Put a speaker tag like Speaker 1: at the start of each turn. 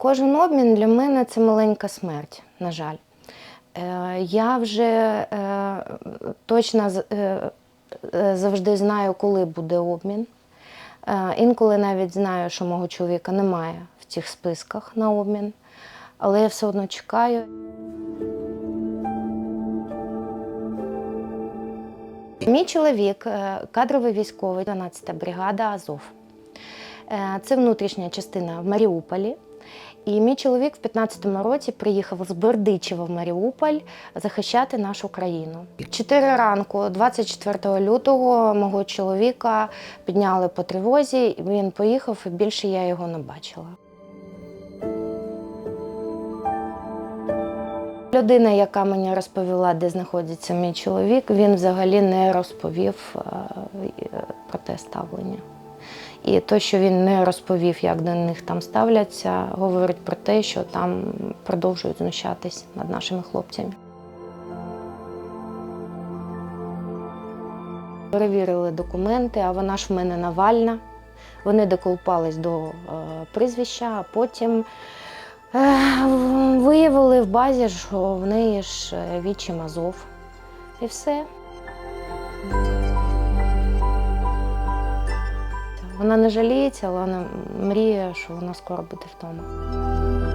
Speaker 1: Кожен обмін для мене це маленька смерть, на жаль. Е, Я вже е, точно е, завжди знаю, коли буде обмін. Інколи навіть знаю, що мого чоловіка немає в цих списках на обмін, але я все одно чекаю. Мій чоловік кадровий військовий, 12-та бригада Азов. Це внутрішня частина в Маріуполі. І мій чоловік в 15-му році приїхав з Бердичева в Маріуполь захищати нашу країну. Чотири ранку, 24 лютого, мого чоловіка підняли по тривозі. Він поїхав, і більше я його не бачила. Людина, яка мені розповіла, де знаходиться мій чоловік, він взагалі не розповів е, про те ставлення. І те, що він не розповів, як до них там ставляться, говорить про те, що там продовжують знущатись над нашими хлопцями. Перевірили документи, а вона ж в мене Навальна. Вони доколупались до е, прізвища, а потім е, виявили в базі, що в неї ж е, вічим Азов. І все. Вона не жаліється, але вона мріє, що вона скоро буде вдома.